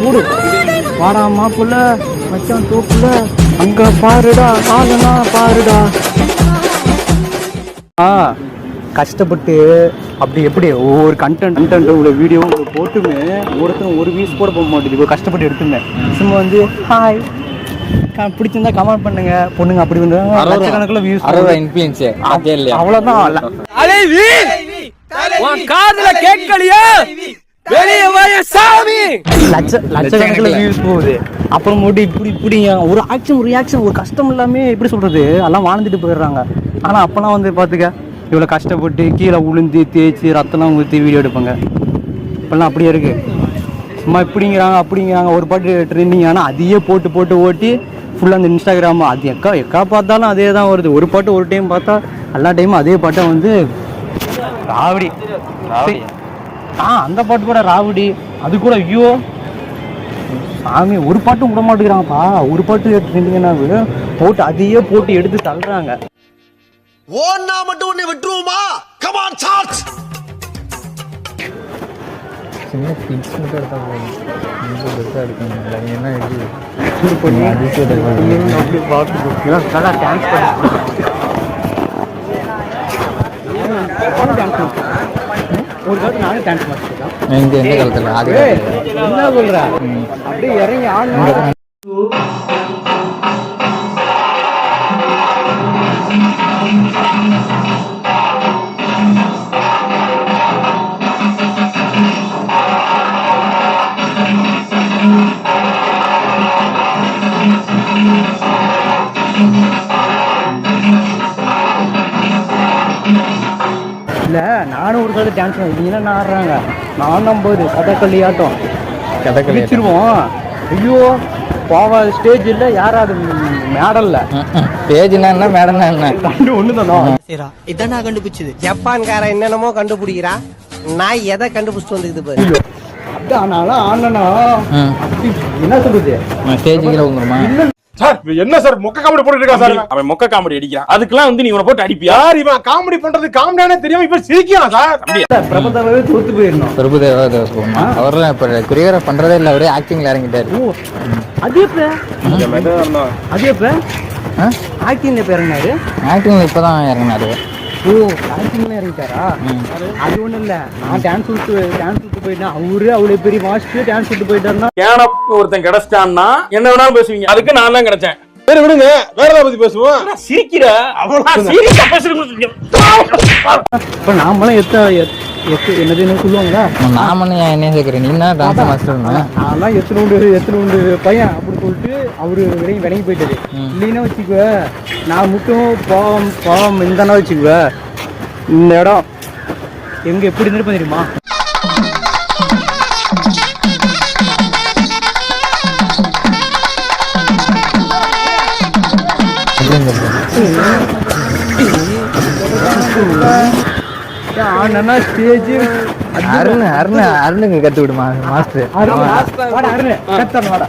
போடு வாடா மாப்புல மச்சான் தோப்புல. அங்க பாருடா ஆளுனா பாருடா. ஆ கஷ்டப்பட்டு அப்படி எப்படி ஒவ்வொரு கண்டென்ட் கண்டென்ட் உள்ள வீடியோ உங்களுக்கு போட்டுமே ஒருத்தன் ஒரு வீஸ் கூட போக மாட்டேங்குது. இவ்வளோ கஷ்டப்பட்டு எடுத்துமே சும்மா வந்து ஹாய் பிடிச்சிருந்தா கமெண்ட் பண்ணுங்க. பொண்ணுங்க அப்படி வந்து லட்சக்கணக்கில் வியூஸ் அறுபது இல்லையா? அவ்வளோதான் உன் காதுல கேட்கலையா? லட்ச லட்சக்கணக்கில் வியூஸ் போகுது. அப்புறம் மட்டும் இப்படி இப்படி ஒரு ஆக்ஷன் ஒரு ரியாக்ஷன் ஒரு கஷ்டம் இல்லாமே எப்படி சொல்றது? எல்லாம் வாழ்ந்துட்டு போயிடுறாங்க. ஆனால் அப்போலாம் வந்து பார்த்துக்க இவ்வளோ கஷ்டப்பட்டு கீழே உளுந்து தேய்ச்சி ரத்தம்லாம் ஊற்றி வீடியோ எடுப்பாங்க. இப்போல்லாம் அப்படியே இருக்கு. சும்மா இப்படிங்கிறாங்க அப்படிங்கிறாங்க. ஒரு பாட்டு ட்ரெண்டிங் ஆனால் அதையே போட்டு போட்டு ஓட்டி ஃபுல்லாக அந்த இன்ஸ்டாகிராம் அது எக்கா எக்கா பார்த்தாலும் அதே தான் வருது. ஒரு பாட்டு ஒரு டைம் பார்த்தா எல்லா டைமும் அதே பாட்டை வந்து ராவடி. ஆ அந்த பாட்டு கூட ராவடி. அது கூட ஐயோ. சாமி ஒரு பாட்டும் விட மாட்டேங்கிறாங்கப்பா. ஒரு பாட்டு ட்ரெண்டிங்னா போட்டு அதையே போட்டு எடுத்து தள்ளுறாங்க. ஓன்னா மட்டும் உன்னை விட்டுருவோமா? கமான் சார்ஜ் சின்ன கிட்ஸ் மட்டும் எடுத்தா போதும் ரொம்ப பெருசாக எடுக்கணும். இல்லை என்ன அப்படி பார்த்து நல்லா டான்ஸ் பண்ணி ஒரு காலத்து நானும் டான்ஸ் மாஸ்டர் இங்கே எந்த காலத்தில்? என்ன சொல்ற? அப்படியே இறங்கி ஆடணும் இல்ல நானும் ஒரு காலத்து டான்ஸ் என்ன ஆடுறாங்க? நான் நம்பது கதகளி ஆட்டம் கதகளி கிழிச்சிருவோம் ஐயோ போகாத ஸ்டேஜ் இல்ல. யாராவது மேடல்ல. பேஜ்னா என்ன மேடம்னா என்ன? ரெண்டு ஒண்ணு தானோ இதான் நான் கண்டுபிடிச்சது. ஜப்பான்காரன் என்னென்னமோ கண்டுபிடிக்கிறான் நான் எதை கண்டுபிடிச்சிட்டு வந்துக்குது பாரு. அப்படியே ஆனாலும். அப்படி என்ன சொல்றது? ஸ்டேஜுக்கு வந்துருமா சார் என்ன சார் மொக்க காமெடி போட்டுட்டு இருக்கா சார்? அவன் மொக்க காமெடி அடிக்கிறான். அதுக்கெல்லாம் வந்து நீ இவனை போட்டு அடிப்பியா? யார் இவன்? காமெடி பண்றது காமெடியானே தெரியாம இப்ப சிரிக்கிறான் சார். அப்படியா? பிரபதாவே தோத்து போயிடணும். பிரபுதேவா தேவஸ்கோமா அவரெல்லாம் இப்போ கொரியோகிராஃப் பண்ணுறதே இல்லை அவரே ஆக்டிங்கில் இறங்கிட்டாரு. அது எப்ப? அது எப்ப? ஆக்டிங்ல எப்ப இறங்கினாரு. ஆக்டிங்கில் இப்போ தான் இறங்கினாரு. ஓ ஆக்டிங்ல இறங்கிட்டாரா? அது ஒண்ணும் இல்ல. நான் டான்ஸ் விட்டு டான்ஸ் விட்டு போயிட்டேன். அவரு அவ்வளவு பெரிய மாஸ்டர் டான்ஸ் விட்டு போயிட்டாருன்னா? ஏன ஒருத்தன் கிடைச்சிட்டான்னா என்ன வேணாலும் பேசுவீங்க. அதுக்கு நான் தான் கிடைச்சேன். சரி விடுங்க. வேற ஏதாவது பத்தி பேசுவோம்? ஆனா சிரிக்கிற. அவ்வளவு சிரிக்க பேசுறது இப்ப நாமெல்லாம் எத்த எத்- எத்து என்னது என்ன சொல்லுவாங்களா நான் பண்ண என்ன சேர்க்குறேன் நீ தான் டான்ஸ் மாஸ்டர் நான்லாம் எத்தனை உண்டு எத்தனை உண்டு பையன் அப்படின்னு சொல்லிட்டு அவரு விலகி விலகி போயிட்டாரு இல்லைன்னா வச்சுக்குவ நான் மட்டும் போவோம் போவோம் இருந்தானா வச்சுக்குவ இந்த இடம் எங்க எப்படி இருந்திருப்பேன் தெரியுமா ஆனா ஸ்டேஜ் அருண் அருண் அருணுக்கு கற்று விடுமா மாஸ்டர். கத்தன் வாடா.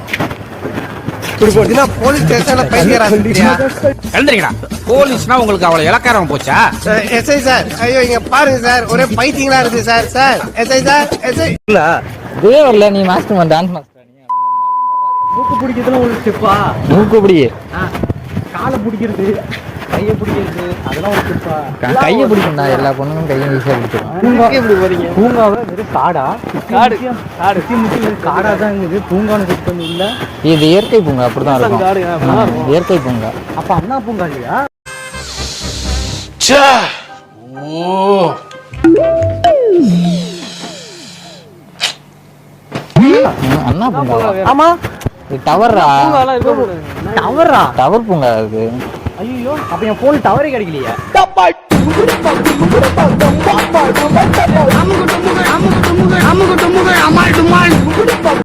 போலீஸ் ஸ்டேஷன்ல பைத்தியரா எழுந்திரிக்கடா. போலீஸ்னா உங்களுக்கு அவ்வளவு இலக்காரம் போச்சா? SI sir. ஐயோ இங்க பாருங்க சார். ஒரே பைத்தியங்களா இருக்கு sir. Sir SI sir SI இல்ல. இதே வரல நீ மாஸ்டர் டான்ஸ் மாஸ்டர் மூக்கு பிடிக்கிறதுல ஒரு ஸ்டெப்பா மூக்கு பிடி. காலை பிடிக்கிறது. கையை பிடிக்கிறது அதெல்லாம் ஒரு ஸ்டெப்பா கையை பிடிக்கும்டா எல்லா பொண்ணுங்களும் கையை ஈஸியாக பிடிச்சிடும் பூங்கா எப்படி வரீங்க பூங்காவை வெறும் காடா? காடு காடு. சுத்தி முத்தி வெறும் காடா தான் இருக்குது. பூங்கான்னு பண்ணி இல்ல. இது இயற்கை பூங்கா அப்படிதான் இருக்கும். இயற்கை பூங்கா. அப்ப அண்ணா பூங்கா இல்லையா? ம், அண்ணா பூங்கா ஆமா. இது டவரா டவரா டவர் பூங்கா அது? ஐயோ அப்ப என் போன் டவரே கிடைக்கலையா